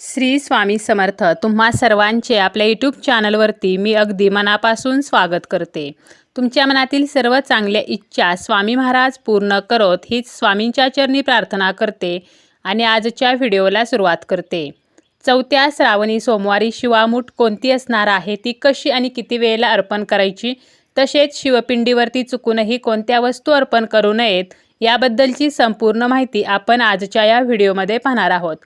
श्री स्वामी समर्थ तुम्हा सर्वांचे आपल्या यूट्यूब चॅनलवरती मी अगदी मनापासून स्वागत करते. तुमच्या मनातील सर्व चांगल्या इच्छा स्वामी महाराज पूर्ण करोत हीच स्वामींच्या चरणी प्रार्थना करते आणि आजच्या व्हिडिओला सुरुवात करते. चौथ्या श्रावणी सोमवारी शिवामूठ कोणती असणार आहे ती कशी आणि किती वेळेला अर्पण करायची तसेच शिवपिंडीवरती चुकूनही कोणत्या वस्तू अर्पण करू नयेत याबद्दलची संपूर्ण माहिती आपण आजच्या या व्हिडिओमध्ये पाहणार आहोत.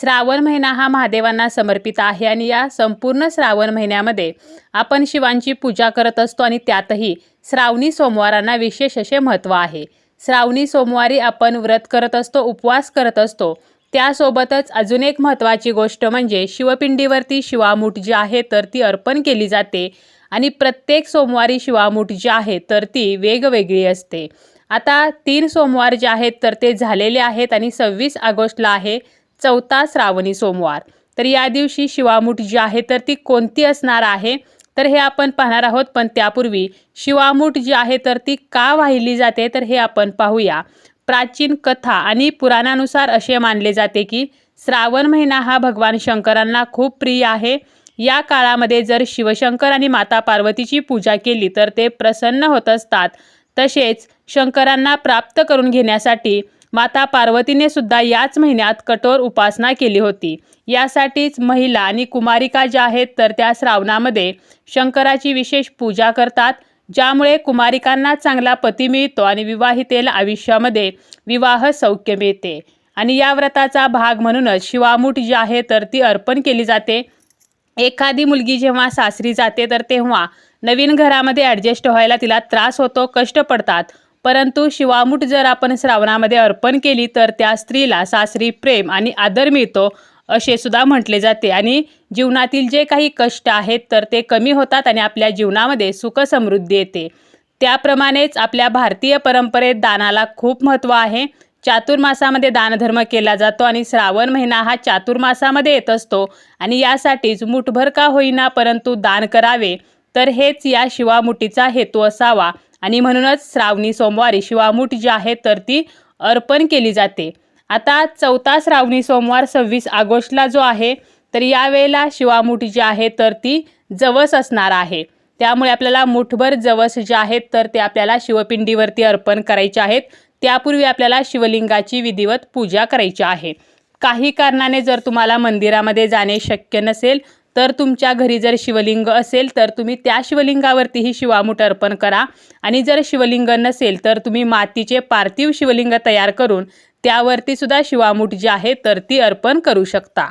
श्रावण महिना हा महादेवांना समर्पित आहे आणि या संपूर्ण श्रावण महिन्यामध्ये आपण शिवांची पूजा करत असतो आणि त्यातही श्रावणी सोमवारांना विशेष असे महत्त्व आहे. श्रावणी सोमवारी आपण व्रत करत असतो उपवास करत असतो. त्यासोबतच अजून एक महत्त्वाची गोष्ट म्हणजे शिवपिंडीवरती शिवामूठ जी आहे तर ती अर्पण केली जाते आणि प्रत्येक सोमवारी शिवामूठ जी आहे तर ती वेगवेगळी असते. आता तीन सोमवार जे आहेत तर ते झालेले आहेत आणि सव्वीस ऑगस्टला आहे. चौथा श्रावणी सोमवार. तर या दिवशी शिवामूठ जी आहे तर ती कोणती असणार आहे? तर हे आपण पाहणार आहोत पण त्यापूर्वी शिवामूठ जी आहे तर ती का वाहिली जाते? तर हे आपण पाहूया. प्राचीन कथा आणि पुराणानुसार असे मानले जाते की श्रावण महिना हा भगवान शंकरांना खूप प्रिय आहे. या काळामध्ये जर शिवशंकर आणि माता पार्वतीची पूजा केली तर ते प्रसन्न होत असतात. तसेच शंकरांना प्राप्त करून घेण्यासाठी माता पार्वतीने सुद्धा याच महिन्यात कठोर उपासना केली होती. यासाठीच महिला आणि कुमारिका ज्या आहेत तर त्या श्रावणामध्ये शंकराची विशेष पूजा करतात ज्यामुळे कुमारिकांना चांगला पती मिळतो आणि विवाहितेला आयुष्यामध्ये विवाह सौख्य मिळते. आणि या व्रताचा भाग म्हणूनच शिवामूठ जी आहे तर ती अर्पण केली जाते. एखादी मुलगी जेव्हा सासरी जाते तर तेव्हा नवीन घरामध्ये ॲडजस्ट व्हायला तिला त्रास होतो कष्ट पडतात. परंतु शिवामूठ जर आपण श्रावणामध्ये अर्पण केली तर त्या स्त्रीला सासरी प्रेम आणि आदर मिळतो असे सुद्धा म्हटले जाते. आणि जीवनातील जे काही कष्ट आहेत तर ते कमी होतात आणि आपल्या जीवनामध्ये सुख समृद्धी येते. त्याप्रमाणेच आपल्या भारतीय परंपरेत दानाला खूप महत्त्व आहे. चातुर्मासामध्ये दानधर्म केला जातो आणि श्रावण महिना हा चातुर्मासामध्ये येत असतो. आणि यासाठीच मुठभर का होईना परंतु दान करावे. तर हेच या शिवामुठीचा हेतू असावा. आणि म्हणूनच श्रावणी सोमवारी शिवामूठ जी आहे तर ती अर्पण केली जाते. आता चौथा श्रावणी सोमवार सव्वीस ऑगस्टला जो आहे तर यावेळेला शिवामूठ जी आहे तर ती जवस असणार आहे. त्यामुळे आपल्याला मुठभर जवस जे आहेत तर ते आपल्याला शिवपिंडीवरती अर्पण करायचे आहेत. त्यापूर्वी आपल्याला शिवलिंगाची विधिवत पूजा करायची आहे. काही कारणाने जर तुम्हाला मंदिरामध्ये जाणे शक्य नसेल तर तुमच्या घरी जर शिवलिंग असेल तर तुम्ही त्या शिवलिंगावरतीही शिवामूठ अर्पण करा. आणि जर शिवलिंग नसेल तर तुम्ही मातीचे पार्थिव शिवलिंग तयार करून त्यावरती सुद्धा शिवामूठ जी आहे तर ती अर्पण करू शकता.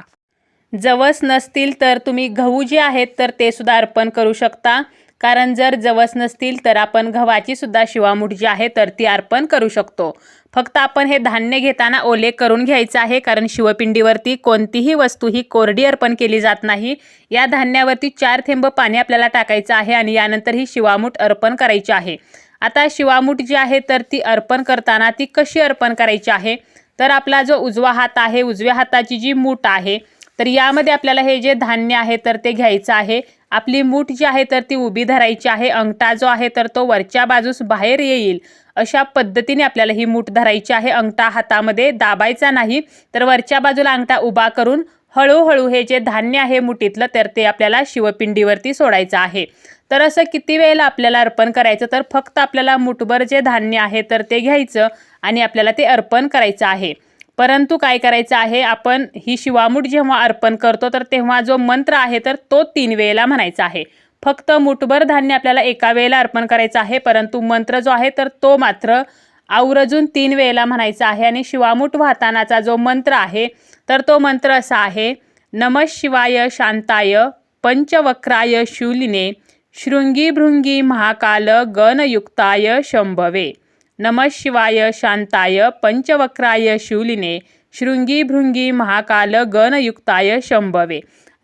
जवस नसतील तर तुम्ही गहू जे आहेत तर ते सुद्धा अर्पण करू शकता. कारण जर जवस नसतील तर आपण गव्हाची सुद्धा शिवामूठ जी आहे तर ती अर्पण करू शकतो. फक्त आपण हे धान्य घेताना ओले करून घ्यायचं आहे कारण शिवपिंडीवरती कोणतीही वस्तू ही कोरडी अर्पण केली जात नाही. या धान्यावरती चार थेंब पाणी आपल्याला टाकायचं आहे आणि यानंतर ही शिवामूठ अर्पण करायची आहे. आता शिवामूठ जी आहे तर ती अर्पण करताना ती कशी अर्पण करायची आहे? तर आपला जो उजवा हात आहे उजव्या हाताची जी मूठ आहे तर यामध्ये आपल्याला हे जे धान्य आहे तर ते घ्यायचं आहे. आपली मूठ जी आहे तर ती उभी धरायची आहे. अंगठा जो आहे तर तो वरच्या बाजूस बाहेर येईल. अशा पद्धतीने आपल्याला ही मूठ धरायची आहे. अंगठा हातामध्ये दाबायचा नाही. तर वरच्या बाजूला अंगठा उभा करून हळूहळू हे जे धान्य आहे मुठीतलं तर ते आपल्याला शिवपिंडीवरती सोडायचं आहे. तर असं किती वेळेला आपल्याला अर्पण करायचं? तर फक्त आपल्याला मुठभर जे धान्य आहे तर ते घ्यायचं आणि आपल्याला ते अर्पण करायचं आहे. परंतु काय करायचं आहे? आपण ही शिवामूठ जेव्हा अर्पण करतो तर तेव्हा जो मंत्र आहे तर तो तीन वेळेला म्हणायचा आहे. फक्त मुठभर धान्य आपल्याला एका वेळेला अर्पण करायचं आहे परंतु मंत्र जो आहे तर तो मात्र आवर्जून तीन वेळेला म्हणायचा आहे. आणि शिवामूठ वाहतानाचा जो मंत्र आहे तर तो मंत्र असा आहे नम शिवाय शांताय पंचवक्राय शूलिने शृंगी भृंगी महाकाल गणयुक्ताय शंभवे. नम शिवाय शांताय पंचवक्राय शिवलिने शृंगी भृंगी महाकाल गणयुक्ताय शंभवे.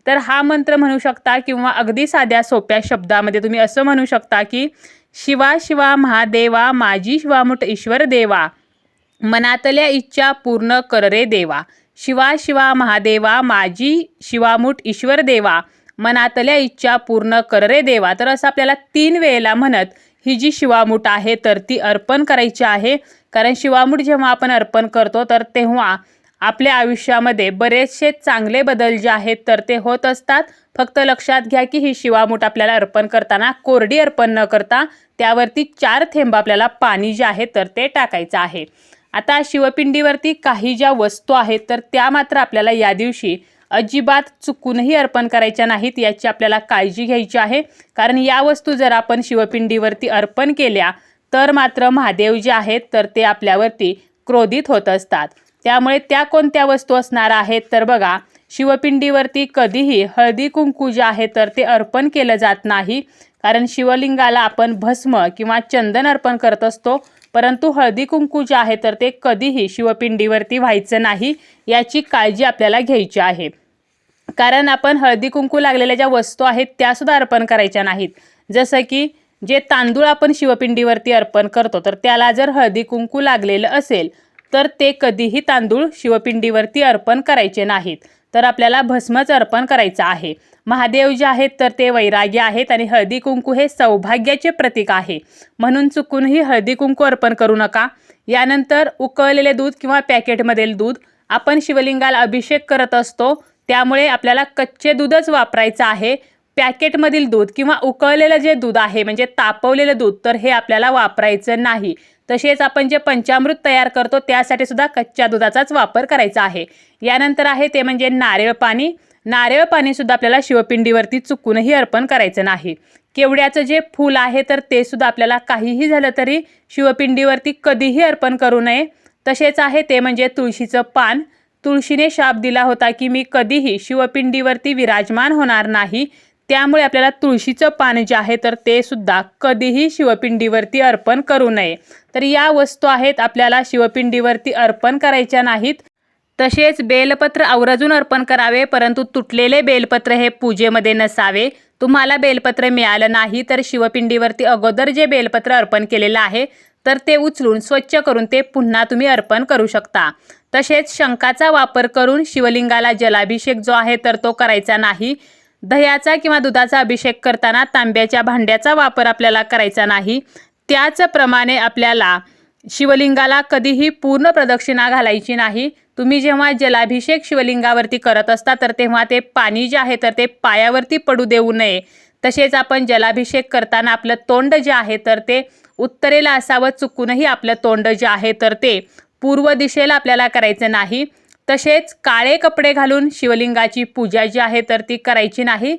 तर हा मंत्र म्हणू शकता किंवा अगदी साध्या सोप्या शब्दामध्ये तुम्ही असं म्हणू शकता की शिवा शिवा महादेवा माझी शिवामुठ ईश्वर देवा मनातल्या इच्छा पूर्ण कर रे देवा शिवा शिवा महादेवा माझी शिवामुठ ईश्वर देवा मनातल्या इच्छा पूर्ण कर रे देवा. तर असं आपल्याला तीन वेळेला म्हणत ही जी शिवामूठ आहे तर ती अर्पण करायची आहे. कारण शिवामूठ जेव्हा आपण अर्पण करतो तर तेव्हा आपल्या आयुष्यामध्ये बरेचसे चांगले बदल जे आहेत तर ते होत असतात. फक्त लक्षात घ्या की ही शिवामूठ आपल्याला अर्पण करताना कोरडी अर्पण न करता त्यावरती चार थेंब आपल्याला पाणी जे आहे तर ते टाकायचं आहे. आता शिवपिंडीवरती काही ज्या वस्तू आहेत तर त्या मात्र आपल्याला या दिवशी अजिबात चुकूनही अर्पण करायच्या नाहीत याची आपल्याला काळजी घ्यायची आहे. कारण या वस्तू जर आपण शिवपिंडीवरती अर्पण केल्या तर मात्र महादेव जे आहेत तर ते आपल्यावरती क्रोधित होत असतात. त्यामुळे त्या कोणत्या वस्तू असणार आहेत तर बघा शिवपिंडीवरती कधीही हळदी कुंकू जे आहे तर ते अर्पण केलं जात नाही. कारण शिवलिंगाला आपण भस्म किंवा चंदन अर्पण करत असतो. परंतु हळदी कुंकू जे आहे तर ते कधीही शिवपिंडीवरती व्हायचं नाही याची काळजी आपल्याला घ्यायची आहे. कारण आपण हळदी कुंकू लागलेल्या ज्या वस्तू आहेत त्यासुद्धा अर्पण करायच्या नाहीत. जसं की जे तांदूळ आपण शिवपिंडीवरती अर्पण करतो तर त्याला जर हळदी कुंकू लागलेलं असेल तर ते कधीही तांदूळ शिवपिंडीवरती अर्पण करायचे नाहीत. तर आपल्याला भस्मच अर्पण करायचं आहे. महादेव जे आहेत तर ते वैराग्य आहेत आणि हळदी कुंकू हे सौभाग्याचे प्रतीक आहे. म्हणून चुकूनही हळदी कुंकू अर्पण करू नका. यानंतर उकळलेले दूध किंवा पॅकेटमधील दूध आपण शिवलिंगाला अभिषेक करत असतो. त्यामुळे आपल्याला कच्चे दूधच वापरायचं आहे. पॅकेटमधील दूध किंवा उकळलेलं जे दूध आहे म्हणजे तापवलेलं दूध तर हे आपल्याला वापरायचं नाही. तसेच आपण जे पंचामृत तयार करतो त्यासाठी सुद्धा कच्च्या दुधाचाच वापर करायचा आहे. यानंतर आहे ते म्हणजे नारळ पाणी. नारळ पाणीसुद्धा आपल्याला शिवपिंडीवरती चुकूनही अर्पण करायचं नाही. केवड्याचं जे फूल आहे तर ते सुद्धा आपल्याला काहीही झालं तरी शिवपिंडीवरती कधीही अर्पण करू नये. तसेच आहे ते म्हणजे तुळशीचं पान. तुळशीने शाप दिला होता की मी कधीही शिवपिंडीवरती विराजमान होणार नाही. त्यामुळे आपल्याला तुळशीचं पान जे आहे तर ते सुद्धा कधीही शिवपिंडीवरती अर्पण करू नये. तर या वस्तू आहेत आपल्याला शिवपिंडीवरती अर्पण करायच्या नाहीत. तसेच बेलपत्र आवर्जून अर्पण करावे परंतु तुटलेले बेलपत्र हे पूजेमध्ये नसावे. तुम्हाला बेलपत्र मिळालं नाही तर शिवपिंडीवरती अगोदर जे बेलपत्र अर्पण केलेलं आहे तर ते उचलून स्वच्छ करून ते पुन्हा तुम्ही अर्पण करू शकता. तसेच शंखाचा वापर करून शिवलिंगाला जलाभिषेक जो आहे तर तो करायचा नाही. दह्याचा किंवा दुधाचा अभिषेक करताना तांब्याच्या भांड्याचा वापर आपल्याला करायचा नाही. त्याचप्रमाणे आपल्याला शिवलिंगाला कधीही पूर्ण प्रदक्षिणा घालायची नाही. तुम्ही जेव्हा जलाभिषेक शिवलिंगावरती करत असता तर तेव्हा ते पाणी जे आहे तर ते पायावरती पडू देऊ नये. तसेच आपण जलाभिषेक करताना आपलं तोंड जे आहे तर ते उत्तरेला असावं चुकूनही आपलं तोंड जे आहे तर ते पूर्व दिशेला आपल्याला करायचं नाही. तसेच काळे कपडे घालून शिवलिंगाची पूजा जी आहे तर ती करायची नाही.